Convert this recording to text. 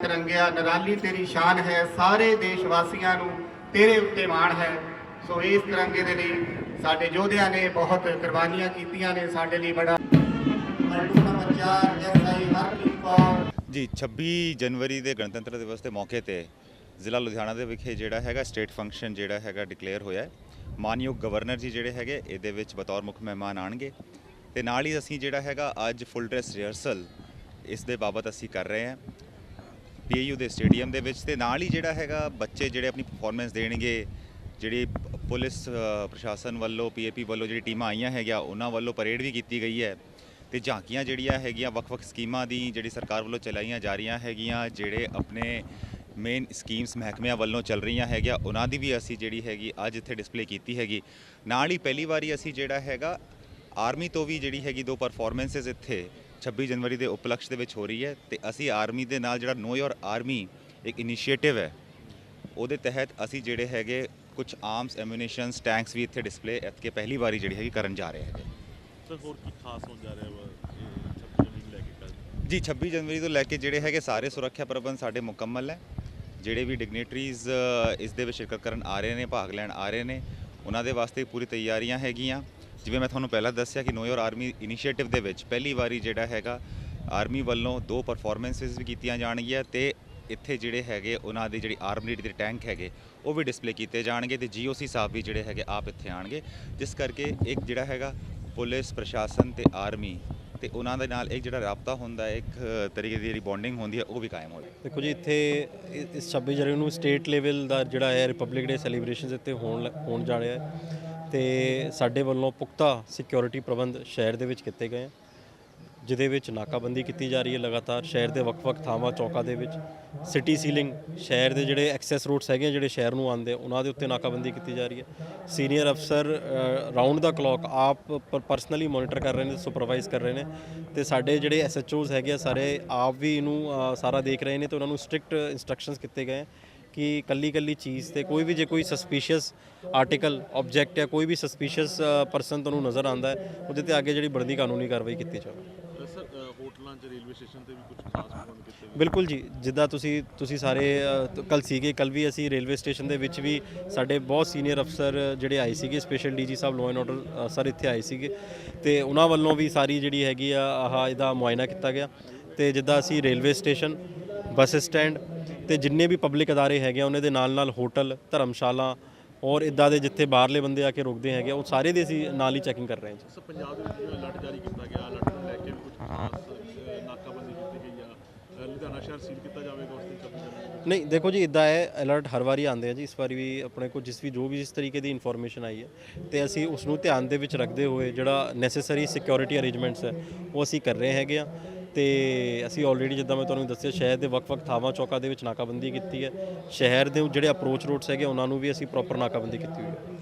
ਤਿਰੰਗਿਆ, ਨਰਾਲੀ ਤੇਰੀ ਸ਼ਾਨ ਹੈ, ਸਾਰੇ ਦੇਸ਼ ਵਾਸੀਆਂ ਨੂੰ ਤੇਰੇ ਉੱਤੇ ਮਾਣ ਹੈ। ਸੋ ਇਸ ਤਿਰੰਗੇ ਦੇ ਲਈ ਸਾਡੇ ਯੋਧਿਆਂ ਨੇ ਬਹੁਤ ਕੁਰਬਾਨੀਆਂ ਕੀਤੀਆਂ ਨੇ, ਸਾਡੇ ਲਈ ਬੜਾ ਜੀ 26 ਜਨਵਰੀ ਦੇ ਗਣਤੰਤਰ ਦਿਵਸ ਦੇ ਮੌਕੇ ਤੇ ਜ਼ਿਲ੍ਹਾ ਲੁਧਿਆਣਾ ਦੇ ਵਿਖੇ ਜਿਹੜਾ ਹੈਗਾ ਸਟੇਟ ਫੰਕਸ਼ਨ ਜਿਹੜਾ ਹੈਗਾ ਡਿਕਲੇਅਰ ਹੋਇਆ ਹੈ। ਮਾਨਯੋਗ ਗਵਰਨਰ ਜੀ ਜਿਹੜੇ ਹੈਗੇ, ਇਹਦੇ ਵਿੱਚ ਬਤੌਰ ਮੁੱਖ ਮਹਿਮਾਨ ਆਣਗੇ ਤੇ ਨਾਲ ਹੀ ਅਸੀਂ ਜਿਹੜਾ ਹੈਗਾ ਅੱਜ ਫੁੱਲ ਡਰੈਸ ਰਿਹਰਸਲ ਇਸ ਦੇ ਬਾਬਤ ਅਸੀਂ ਕਰ ਰਹੇ ਹਾਂ। ਪੀਯੂ ਦੇ ਸਟੇਡੀਅਮ ਦੇ ਵਿੱਚ ਤੇ ਨਾਲ ਹੀ ਜਿਹੜਾ ਹੈਗਾ ਬੱਚੇ ਜਿਹੜੇ ਆਪਣੀ ਪਰਫਾਰਮੈਂਸ ਦੇਣਗੇ, ਜਿਹੜੀ ਪੁਲਿਸ ਪ੍ਰਸ਼ਾਸਨ ਵੱਲੋਂ ਪੀਏਪੀ ਵੱਲੋਂ ਜਿਹੜੀ ਟੀਮਾਂ ਆਈਆਂ ਹੈਗੀਆਂ, ਉਹਨਾਂ ਵੱਲੋਂ ਪਰੇਡ ਵੀ ਕੀਤੀ ਗਈ ਹੈ। ਤੇ ਝਾਂਕੀਆਂ ਜਿਹੜੀਆਂ ਹੈਗੀਆਂ, ਵੱਖ-ਵੱਖ ਸਕੀਮਾਂ ਦੀ ਜਿਹੜੀ ਸਰਕਾਰ ਵੱਲੋਂ ਚਲਾਈਆਂ ਜਾ ਰਹੀਆਂ ਹੈਗੀਆਂ, ਜਿਹੜੇ ਆਪਣੇ ਮੇਨ ਸਕੀਮਸ ਮਹਿਕਮਿਆਂ ਵੱਲੋਂ ਚੱਲ ਰਹੀਆਂ ਹੈਗੀਆਂ, ਉਹਨਾਂ ਦੀ ਵੀ ਅਸੀਂ ਜਿਹੜੀ ਹੈਗੀ ਅੱਜ ਇੱਥੇ ਡਿਸਪਲੇ ਕੀਤੀ ਹੈਗੀ। ਨਾਲ ਹੀ ਪਹਿਲੀ ਵਾਰੀ ਅਸੀਂ ਜਿਹੜਾ ਹੈਗਾ ਆਰਮੀ ਤੋਂ ਵੀ ਜਿਹੜੀ ਹੈਗੀ ਦੋ ਪਰਫਾਰਮੈਂਸਸ ਇੱਥੇ 26 ਜਨਵਰੀ ਦੇ ਉਪਲਕਸ਼ ਦੇ ਵਿੱਚ ਹੋ ਰਹੀ ਹੈ ਤੇ ਅਸੀਂ ਆਰਮੀ ਦੇ ਨਾਲ ਜਿਹੜਾ ਨੋ ਯੋਰ ਆਰਮੀ ਇੱਕ ਇਨੀਸ਼ੀਏਟਿਵ ਹੈ ਉਹਦੇ ਤਹਿਤ ਅਸੀਂ ਜਿਹੜੇ ਹੈਗੇ ਕੁਝ ਆਰਮਸ ਐਮੂਨੀਸ਼ਨਸ ਟੈਂਕਸ ਵੀ ਇੱਥੇ ਡਿਸਪਲੇ ਇੱਥੇ ਪਹਿਲੀ ਵਾਰੀ ਜਿਹੜੀ ਹੈਗੀ ਕਰਨ ਜਾ ਰਹੇ ਹੈਗੇ। ਸਰ ਹੋਰ ਕੀ ਖਾਸ ਹੋਣ ਜਾ ਰਿਹਾ ਵਾ ਇਹ 26 ਜਨਵਰੀ ਨੂੰ ਲੈ ਕੇ ਕੱਲ੍ਹ? ਜੀ 26 ਜਨਵਰੀ ਤੋਂ ਲੈ ਕੇ ਜਿਹੜੇ ਹੈਗੇ ਸਾਰੇ ਸੁਰੱਖਿਆ ਪ੍ਰਬੰਧ ਸਾਡੇ ਮੁਕੰਮਲ ਹੈ। ਜਿਹੜੇ ਵੀ ਡਿਗਨਿਟਰੀਜ਼ ਇਸ ਦੇ ਵਿੱਚ ਸ਼ਿਰਕਤ ਕਰਨ ਆ ਰਹੇ ਨੇ ਭਾਗ ਲੈਣ ਆ ਰਹੇ ਨੇ ਉਹਨਾਂ ਦੇ ਵਾਸਤੇ ਪੂਰੀ ਤਿਆਰੀਆਂ ਹੈਗੀਆਂ। ਜਿਵੇਂ ਮੈਂ ਤੁਹਾਨੂੰ ਪਹਿਲਾਂ ਦੱਸਿਆ ਕਿ ਨੋ ਯੋਰ ਆਰਮੀ ਇਨੀਸ਼ੀਏਟਿਵ ਦੇ ਵਿੱਚ ਪਹਿਲੀ ਵਾਰੀ ਜਿਹੜਾ ਹੈਗਾ, ਆਰਮੀ ਵੱਲੋਂ ਦੋ ਪਰਫਾਰਮੈਂਸਸ ਵੀ ਕੀਤੀਆਂ ਜਾਣਗੀਆਂ ਤੇ ਇੱਥੇ ਜਿਹੜੇ ਹੈਗੇ ਉਹਨਾਂ ਦੀ ਜਿਹੜੀ ਆਰਮੀ ਦੇ ਟੈਂਕ ਹੈਗੇ, ਉਹ ਵੀ ਡਿਸਪਲੇ ਕੀਤੇ ਜਾਣਗੇ ਤੇ ਜੀਓਸੀ ਸਾਹਿਬ ਵੀ ਜਿਹੜੇ ਹੈਗੇ ਆਪ ਇੱਥੇ ਆਣਗੇ। ਜਿਸ ਕਰਕੇ ਇੱਕ ਜਿਹੜਾ ਹੈਗਾ ਪੁਲਿਸ, ਪ੍ਰਸ਼ਾਸਨ ਤੇ ਆਰਮੀ ਤੇ ਉਹਨਾਂ ਦੇ ਨਾਲ ਇੱਕ ਜਿਹੜਾ ਰਾਬਤਾ ਹੁੰਦਾ ਹੈ ਇੱਕ ਤਰੀਕੇ ਦੀ ਜਿਹੜੀ ਬੌਂਡਿੰਗ ਹੁੰਦੀ ਹੈ, ਉਹ ਵੀ ਕਾਇਮ ਹੋ ਜਾਏ ਦੇਖੋ ਜੀ, ਇੱਥੇ ਇ- ਇਸ 26 ਜਨਵਰੀ ਨੂੰ ਸਟੇਟ ਲੈਵਲ ਦਾ ਜਿਹੜਾ ਹੈ ਰਿਪਬਲਿਕ ਡੇ ਸੈਲੀਬ੍ਰੇਸ਼ਨਸ ਇੱਥੇ ਹੋਣ ਲ- ਹੋਣ ਜਾ ਰਿਹਾ ਹੈ। ਤੇ ਸਾਡੇ ਵੱਲੋਂ ਪੁਖਤਾ ਸਿਕਿਉਰਿਟੀ ਪ੍ਰਬੰਧ ਸ਼ਹਿਰ ਦੇ ਵਿੱਚ ਕੀਤੇ ਗਏ ਆ ਜਿਹਦੇ ਵਿੱਚ ਨਾਕਾਬੰਦੀ ਕੀਤੀ ਜਾ ਰਹੀ ਹੈ ਲਗਾਤਾਰ ਸ਼ਹਿਰ ਦੇ ਵੱਖ-ਵੱਖ ਥਾਵਾਂ ਚੌਕਾਂ ਦੇ ਵਿੱਚ। ਸਿਟੀ ਸੀਲਿੰਗ ਸ਼ਹਿਰ ਦੇ ਜਿਹੜੇ ਐਕਸੈਸ ਰੋਡਸ ਹੈਗੇ ਆ, ਜਿਹੜੇ ਸ਼ਹਿਰ ਨੂੰ ਆਉਂਦੇ ਉਹਨਾਂ ਦੇ ਉੱਤੇ ਨਾਕਾਬੰਦੀ ਕੀਤੀ ਜਾ ਰਹੀ ਹੈ। ਸੀਨੀਅਰ ਅਫਸਰ ਰਾਉਂਡ ਦਾ ਕਲੌਕ ਆਪ ਪਰਸਨਲੀ ਮੋਨੀਟਰ ਕਰ ਰਹੇ ਨੇ ਸੁਪਰਵਾਈਜ਼ ਕਰ ਰਹੇ ਨੇ। ਤੇ ਸਾਡੇ ਜਿਹੜੇ ਐਸਐਚਓਜ਼ ਹੈਗੇ ਆ ਸਾਰੇ ਆਪ ਵੀ ਇਹਨੂੰ ਸਾਰਾ ਦੇਖ ਰਹੇ ਨੇ ਤੇ ਉਹਨਾਂ ਨੂੰ ਸਟ੍ਰਿਕਟ ਇਨਸਟਰਕਸ਼ਨਸ ਕੀਤੇ ਗਏ ਕਿ ਕੱਲੀ ਕੱਲੀ ਚੀਜ਼ ਤੇ ਕੋਈ ਵੀ ਜੇ ਕੋਈ ਸਸਪੀਸ਼ੀਅਸ ਆਰਟੀਕਲ ਆਬਜੈਕਟ ਜਾਂ ਕੋਈ ਵੀ ਸਸਪੀਸ਼ੀਅਸ ਪਰਸਨ ਤੁਹਾਨੂੰ ਨਜ਼ਰ ਆਉਂਦਾ ਹੈ ਉਹਦੇ ਤੇ ਅੱਗੇ ਜਿਹੜੀ ਬਣਦੀ ਕਾਨੂੰਨੀ ਕਾਰਵਾਈ ਕੀਤੀ ਜਾਵੇ। ਹੋਟਲਾਂ 'ਚ ਰੇਲਵੇ ਸਟੇਸ਼ਨ ਤੇ ਵੀ ਕੁਝ ਖਾਸ ਪ੍ਰਬੰਧ ਕੀਤੇ ਬਿਲਕੁਲ ਜੀ ਜਿੱਦਾਂ ਤੁਸੀਂ ਤੁਸੀਂ ਸਾਰੇ ਕੱਲ ਸੀਗੇ ਕੱਲ ਵੀ ਅਸੀਂ ਰੇਲਵੇ ਸਟੇਸ਼ਨ ਦੇ ਵਿੱਚ ਵੀ ਸਾਡੇ ਬਹੁਤ ਸੀਨੀਅਰ ਅਫਸਰ ਜਿਹੜੇ ਆਏ ਸੀਗੇ special DG Sahib law and order sir ਇੱਥੇ ਆਏ ਸੀਗੇ। ਤੇ ਉਹਨਾਂ ਵੱਲੋਂ ਵੀ ਸਾਰੀ ਜਿਹੜੀ ਹੈਗੀ ਆ ਆਹ ਇਹਦਾ ਮੁਆਇਨਾ ਕੀਤਾ ਗਿਆ। ਤੇ ਜਿੱਦਾਂ ਅਸੀਂ ਰੇਲਵੇ ਸਟੇਸ਼ਨ ਬੱਸ ਸਟੈਂਡ ਤੇ ਜਿੰਨੇ ਵੀ ਪਬਲਿਕ ਅਦਾਰੇ ਹੈਗੇ ਆ ਉਹਨਾਂ ਦੇ ਨਾਲ ਨਾਲ ਹੋਟਲ ਧਰਮਸ਼ਾਲਾ ਔਰ ਇਦਾਂ ਦੇ ਜਿੱਥੇ ਬਾਹਰਲੇ ਬੰਦੇ ਆ ਕੇ ਰੁਕਦੇ ਹੈਗੇ ਆ, ਉਹ ਸਾਰੇ ਦੇ ਅਸੀਂ ਨਾਲ ਹੀ ਚੈਕਿੰਗ ਕਰ ਰਹੇ ਹਾਂ ਜੀ। ਸਰ ਪੰਜਾਬ ਦੇ ਵਿੱਚ ਅਲਰਟ ਜਾਰੀ ਕੀਤਾ ਗਿਆ ਅਲਰਟ ਨੂੰ ਲੈ ਕੇ ਵੀ ਕੁਝ ਖਾਸ ਨਾਕਾਬੰਦੀ ਕੀਤੀ ਗਈ ਆ। ਲੁਧਿਆਣਾ ਸ਼ਹਿਰ ਸੀਲ ਕੀਤਾ ਜਾਵੇਗਾ ਉਸ ਦਿਨ 26 ਜਨਵਰੀ ਨੂੰ ਨਹੀਂ ਦੇਖੋ ਜੀ ਇਦਾਂ ਹੈ ਅਲਰਟ ਹਰ ਵਾਰੀ ਆਉਂਦੇ ਆ ਜੀ ਇਸ ਵਾਰੀ ਵੀ ਆਪਣੇ ਕੋਲ ਜਿਸ ਵੀ ਜੋ ਵੀ ਜਿਸ ਤਰੀਕੇ ਦੀ ਇਨਫੋਰਮੇਸ਼ਨ ਆਈ ਹੈ ਤੇ ਅਸੀਂ ਉਸ ਨੂੰ ਧਿਆਨ ਦੇ ਵਿੱਚ ਰੱਖਦੇ ਹੋਏ ਜਿਹੜਾ ਨੈਸੈਸਰੀ ਸਿਕਿਉਰਿਟੀ ਅਰੇਂਜਮੈਂਟਸ ਹੈ ਉਹ ਅਸੀਂ ਕਰ ਰਹੇ ਹੈਗੇ ਆ। ਤੇ ਅਸੀਂ ਆਲਰੇਡੀ ਜਿੱਦਾਂ ਮੈਂ ਤੁਹਾਨੂੰ ਦੱਸਿਆ, ਸ਼ਹਿਰ ਦੇ ਵੱਖ-ਵੱਖ ਥਾਵਾਂ ਚੌਕਾਂ ਦੇ ਵਿੱਚ ਨਾਕਾਬੰਦੀ ਕੀਤੀ ਹੈ। ਸ਼ਹਿਰ ਦੇ ਜਿਹੜੇ ਅਪਰੋਚ ਰੋਡਸ ਹੈਗੇ ਉਹਨਾਂ ਨੂੰ ਵੀ ਅਸੀਂ ਪ੍ਰੋਪਰ ਨਾਕਾਬੰਦੀ ਕੀਤੀ ਹੋਈ ਹੈ।